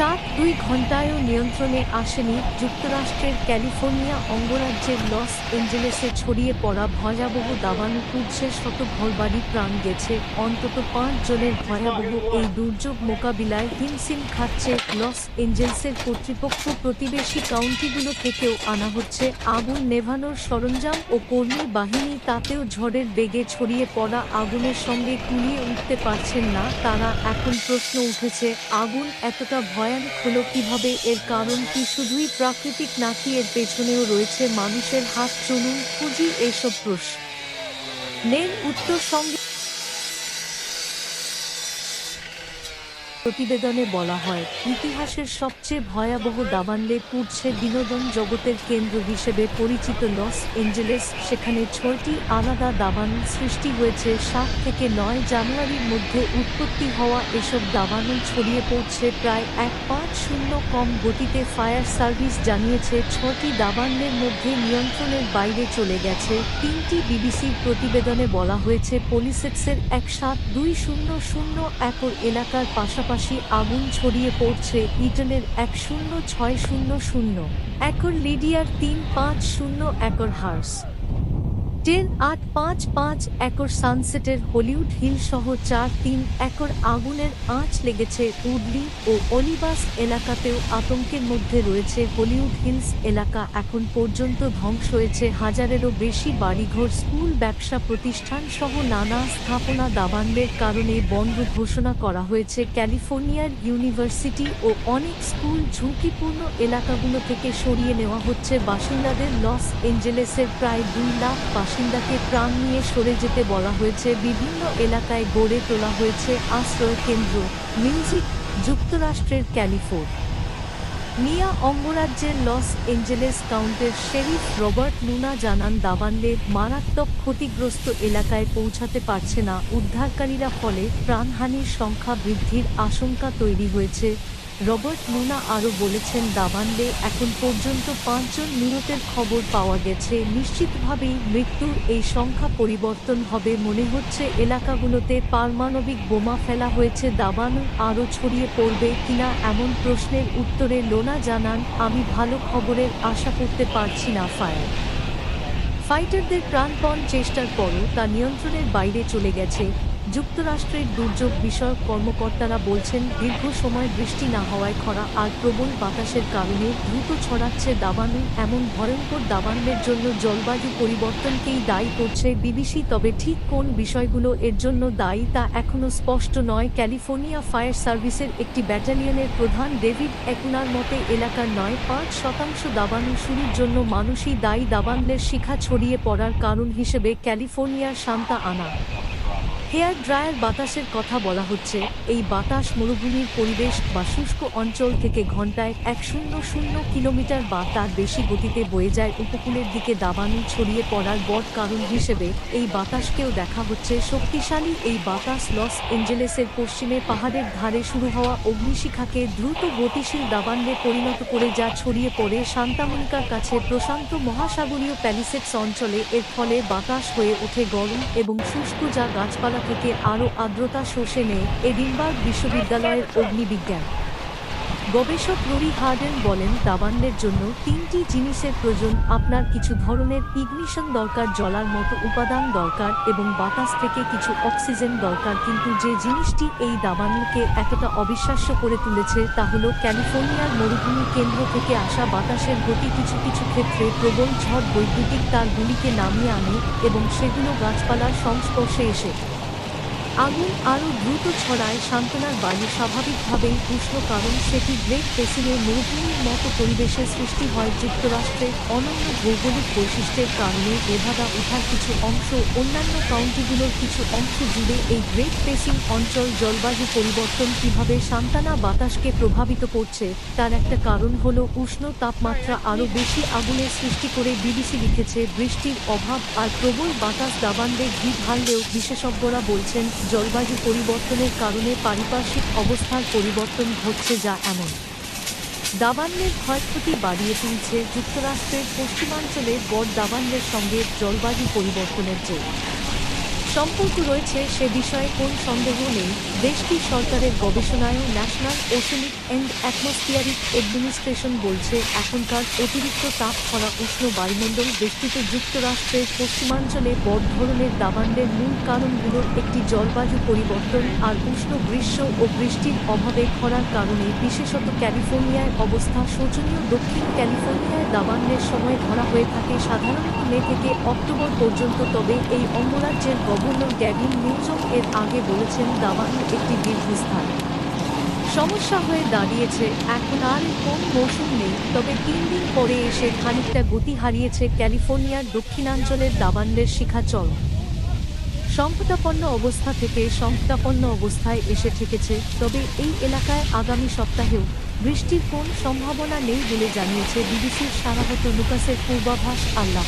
সাত দুই ঘন্টায়ও নিয়ন্ত্রণে আসেনি যুক্তরাষ্ট্রের ক্যালিফোর্নিয়া অঙ্গরাজ্যের লস এঞ্জেলেসে ছড়িয়ে পড়া ভয়াবহ দাবানু তুলছে শত ঘরবাড়ি প্রাণ গেছে। অন্তত পাঁচ জনের ভয়াবহ এই দুর্যোগ মোকাবিলায় হিমশিম খাচ্ছে লস এঞ্জেলসের কর্তৃপক্ষ। প্রতিবেশী কাউন্টিগুলো থেকেও আনা হচ্ছে আগুন নেভানোর সরঞ্জাম ও কর্মী বাহিনী তাতেও ঝড়ের বেগে ছড়িয়ে পড়া আগুনের সঙ্গে কুলিয়ে উঠতে পারছেন না। তারা এখন প্রশ্ন উঠেছে, আগুন এতটা ভয়ানক হলো কীভাবে, এর কারণ কি? শুধুই প্রাকৃতিক নাকি এর পেছনেও রয়েছে মানুষের হাত চলুন খুঁজি এসব প্রশ্ন। নেন উত্তর সঙ্গে প্রতিবেদনে বলা হয়, ইতিহাসের সবচেয়ে ভয়াবহ দাবানলে পুড়ছে বিনোদন জগতের কেন্দ্র হিসেবে পরিচিত লস এঞ্জেলেস। সেখানে ছয়টি আলাদা দাবান সৃষ্টি হয়েছে। সাত থেকে নয় জানুয়ারির মধ্যে উৎপত্তি হওয়া এসব দাবানল ছড়িয়ে পড়ছে প্রায় এক পাঁচ শূন্য কম গতিতে। ফায়ার সার্ভিস জানিয়েছে ছটি দাবানলের মধ্যে নিয়ন্ত্রণের বাইরে চলে গেছে। তিনটি বিবিসির প্রতিবেদনে বলা হয়েছে, পলিসেক্সের এক সাত দুই শূন্য শূন্য একর এলাকার পাশাপাশি আগুন ছড়িয়ে পড়ছে ইটনের এক শূন্য ছয় শূন্য শূন্য। একর লিডিয়ার তিন পাঁচ শূন্য একর হার্স। টেন আট পাঁচ পাঁচ একর সানসেটের হলিউড হিল সহ চার তিন একর আগুনের আঁচ লেগেছে উডলি ও অলিবাস এলাকাতেও আতঙ্কের মধ্যে রয়েছে হলিউড হিলস এলাকা। এখন পর্যন্ত ধ্বংস হয়েছে হাজারেরও বেশি বাড়িঘর, স্কুল, ব্যবসা প্রতিষ্ঠান সহ নানা স্থাপনা দাবানলের কারণে বন্ধ ঘোষণা করা হয়েছে। ক্যালিফোর্নিয়ার ইউনিভার্সিটি ও অনেক স্কুল ঝুঁকিপূর্ণ এলাকাগুলো থেকে সরিয়ে নেওয়া হচ্ছে। বাসিন্দাদের লস এঞ্জেলেসের প্রায় দুই লাখ বাসিন্দাকে প্রাণ নিয়ে সরে যেতে বলা হয়েছে, বিভিন্ন এলাকায় গড়ে তোলা হয়েছে আশ্রয় কেন্দ্র, মিউজিক যুক্তরাষ্ট্রের ক্যালিফোর্ট মিয়া অঙ্গরাজ্যের লস এঞ্জেলেস কাউন্টের শেরিফ রবার্ট লুনা জানান, দাবানলে মারাত্মক ক্ষতিগ্রস্ত এলাকায় পৌঁছাতে পারছে না। উদ্ধারকারীরা ফলে প্রাণহানির সংখ্যা বৃদ্ধির আশঙ্কা তৈরি হয়েছে। রবার্ট লুনা আরও বলেছেন, দাবানলে এখন পর্যন্ত পাঁচজন নিহতের খবর পাওয়া গেছে। নিশ্চিতভাবেই মৃত্যুর এই সংখ্যা পরিবর্তন হবে মনে হচ্ছে এলাকাগুলোতে। পারমাণবিক বোমা ফেলা হয়েছে, দাবানল আরও ছড়িয়ে পড়বে কিনা এমন প্রশ্নের উত্তরে লোনা জানান, আমি ভালো খবরের আশা করতে পারছি না, ফায়ার। ফাইটারদের প্রাণপণ চেষ্টার পরও তা নিয়ন্ত্রণের বাইরে চলে গেছে। যুক্তরাষ্ট্রের দুর্যোগ বিষয়ক কর্মকর্তারা বলছেন, দীর্ঘ সময় বৃষ্টি না হওয়ায় খরা আর প্রবল বাতাসের কারণে দ্রুত ছড়াচ্ছে দাবানল। এমন ভয়ঙ্কর দাবানলের জন্য জলবায়ু পরিবর্তনকেই দায়ী করছে বিবিসি। তবে ঠিক কোন বিষয়গুলো এর জন্য দায়ী তা এখনও স্পষ্ট নয়। ক্যালিফোর্নিয়া ফায়ার সার্ভিসের একটি ব্যাটালিয়নের প্রধান ডেভিড একুনার মতে, এলাকার নয় পাঁচ শতাংশ দাবানল শুরুর জন্য মানুষই দায়ী দাবানলের শিখা ছড়িয়ে পড়ার কারণ হিসেবে ক্যালিফোর্নিয়ার শান্তা আনা। হেয়ার ড্রায়ার বাতাসের কথা বলা হচ্ছে। এই বাতাস মরুভূমির পরিবেশ বা শুষ্ক অঞ্চল থেকে ঘন্টায় এক শূন্য শূন্য কিলোমিটার বা তার বেশি গতিতে বয়ে যায় উপকূলের দিকে দাবানু ছড়িয়ে পড়ার বড় কারণ হিসেবে এই বাতাসকেও দেখা হচ্ছে শক্তিশালী এই বাতাস লস এঞ্জেলেসের পশ্চিমে পাহাড়ের ধারে শুরু হওয়া অগ্নিশিখাকে দ্রুত গতিশীল দাবানলে পরিণত করে যা ছড়িয়ে পড়ে সান্তামনিকার কাছে প্রশান্ত মহাসাগরীয় প্যালিসেটস অঞ্চলে। এর ফলে বাতাস হয়ে ওঠে গরম এবং শুষ্ক যা গাছপালা থেকে আরও আর্দ্রতা শোষে নেয় এডিনবার্গ বিশ্ববিদ্যালয়ের অগ্নিবিজ্ঞান। গবেষক রুরি হার্ডেন বলেন, দাবানলের জন্য তিনটি জিনিসের প্রয়োজন, আপনার কিছু ধরনের ইগনিশন দরকার, জলার মতো উপাদান দরকার এবং বাতাস থেকে কিছু অক্সিজেন দরকার, কিন্তু যে জিনিসটি এই দাবানলকে এতটা অবিশ্বাস্য করে তুলেছে তা হল ক্যালিফোর্নিয়ার মরুভূমি কেন্দ্র থেকে আসা বাতাসের গতি কিছু কিছু ক্ষেত্রে প্রবল ঝড় বৈদ্যুতিক তারগুলিকে নামিয়ে আনে এবং সেগুলো গাছপালার সংস্পর্শে এসে আগুন আরও দ্রুত ছড়ায় সান্ত্বনার বায়ু স্বাভাবিকভাবেই উষ্ণ কারণ। সেটি গ্রেট পেসিনে মরুভূমির মতো পরিবেশের সৃষ্টি হয় যুক্তরাষ্ট্রের অনন্য ভৌগোলিক বৈশিষ্ট্যের কারণে। নেভাদা উঠার কিছু অংশ, অন্যান্য কাউন্টিগুলোর কিছু অংশ জুড়ে এই গ্রেট পেসিং অঞ্চল জলবায়ু পরিবর্তন কীভাবে সান্তানা বাতাসকে প্রভাবিত করছে, তার একটা কারণ হল উষ্ণ তাপমাত্রা আরও বেশি আগুনের সৃষ্টি করে বিবিসি লিখেছে, বৃষ্টির অভাব আর প্রবল বাতাস দাবানলে ঘি ঢাললেও বিশেষজ্ঞরা বলছেন জলবায়ু পরিবর্তনের কারণে পারিপার্শ্বিক অবস্থার পরিবর্তন ঘটছে যা এমন। দাবান্নের ক্ষয়ক্ষতি বাড়িয়ে তুলছে যুক্তরাষ্ট্রের পশ্চিমাঞ্চলে গড় দাবান্নের সঙ্গে জলবায়ু পরিবর্তনের যে সম্পর্ক রয়েছে সে বিষয়ে কোন সন্দেহ নেই। দেশটির সরকারের গবেষণায় National Oceanic and Atmospheric Administration বলছে, এখনকার অতিরিক্ত তাপ খরা উষ্ণ বায়ুমণ্ডল দেশটিতে যুক্তরাষ্ট্রের পশ্চিমাঞ্চলে বড় ধরনের দাবানলের মূল কারণগুলোর একটি জলবায়ু পরিবর্তন আর উষ্ণ গ্রীষ্ম ও বৃষ্টির অভাবে খরার কারণে, বিশেষত ক্যালিফোর্নিয়ায় অবস্থা শোচনীয়। দক্ষিণ ক্যালিফোর্নিয়ায় দাবানলের সময় ধরা হয়ে থাকে সাধারণত মে থেকে অক্টোবর পর্যন্ত, তবে এই অঙ্গরাজ্যের গভর্নর গ্যাভিন নিউজম এর আগে বলেছেন দাবান একটি দীর্ঘস্থান। সমস্যা হয়ে দাঁড়িয়েছে, এখন আর কোন মৌসুম নেই, তবে তিন দিন পরে এসে খানিকটা গতি হারিয়েছে ক্যালিফোর্নিয়ার দক্ষিণাঞ্চলের দাবানলের শিখাচল সংকটাপন্ন অবস্থা থেকে সংকটাপন্ন অবস্থায় এসে ঠেকেছে তবে এই এলাকায় আগামী সপ্তাহেও বৃষ্টির কোন সম্ভাবনা নেই বলে জানিয়েছে বিবিসির সারাহত লুকাসের পূর্বাভাস আল্লাহ।